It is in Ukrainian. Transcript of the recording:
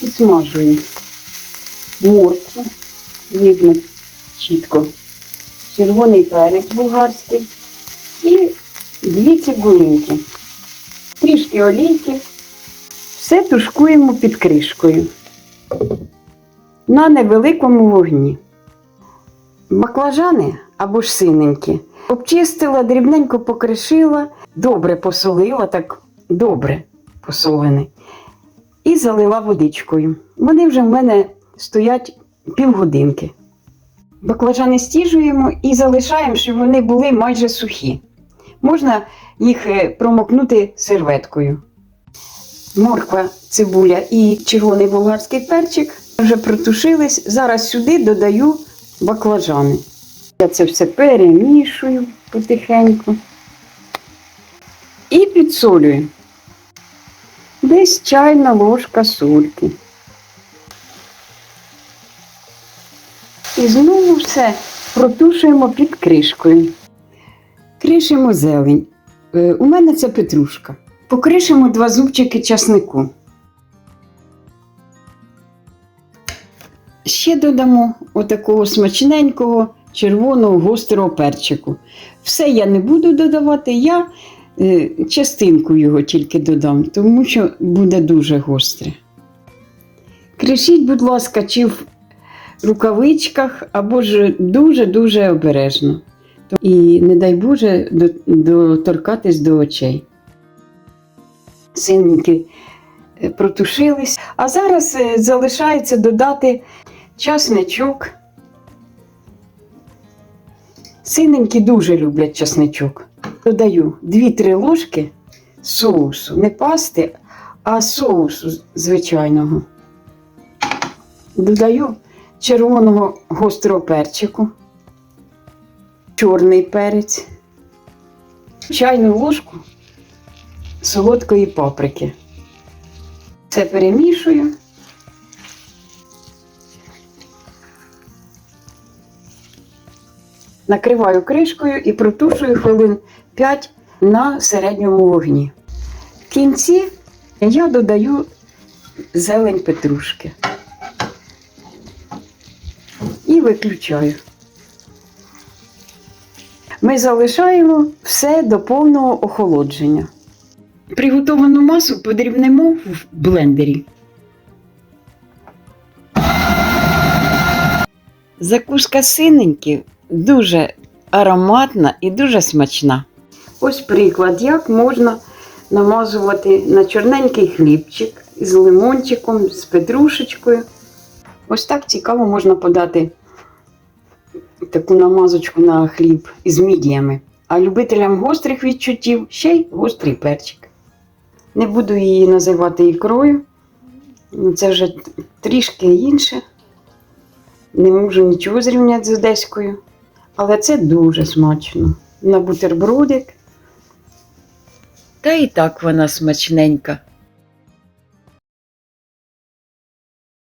Підсмажую моркву, видно чітко, червоний перець болгарський і дві цибулинки, трішки олійки. Все тушкуємо під кришкою на невеликому вогні. Баклажани або ж синенькі обчистила, дрібненько покришила, добре посолила, так добре посолені. І залила водичкою. Вони вже в мене стоять півгодинки. Баклажани стіжуємо і залишаємо, щоб вони були майже сухі. Можна їх е, промокнути серветкою. Морква, цибуля і червоний болгарський перчик вже протушились. Зараз сюди додаю баклажани. Я це все перемішую потихеньку і підсолюю. Десь чайна ложка сольки. І знову все протушуємо під кришкою. Кришимо зелень. Е, У мене це петрушка. Покришимо два зубчики часнику. Ще додамо отакого смачненького червоного гострого перчику. Все я не буду додавати, я частинку його тільки додам, тому що буде дуже гостре. Кришіть, будь ласка, чи в рукавичках, або ж дуже-дуже обережно. І не дай Боже доторкатись до очей. Синенькі е, протушились. А зараз е, залишається додати часничок. Синенькі дуже люблять часничок. Додаю 2-3 ложки соусу, не пасти, а соусу звичайного. Додаю червоного гострого перчику, чорний перець, чайну ложку солодкої паприки. Це перемішую. Накриваю кришкою і протушую хвилин 5 на середньому вогні. В кінці я додаю зелень петрушки і виключаю. Ми залишаємо все до повного охолодження. Приготовану масу подрібнемо в блендері. Закуска синеньки дуже ароматна і дуже смачна. Ось приклад, як можна намазувати на чорненький хлібчик з лимончиком, з петрушечкою. Ось так цікаво можна подати таку намазочку на хліб із мідіями. А любителям гострих відчуттів ще й гострий перчик. Не буду її називати ікрою. Це вже трішки інше. Не можу нічого зрівняти з одеською. Але це дуже смачно. На бутербродик. Та і так вона смачненька.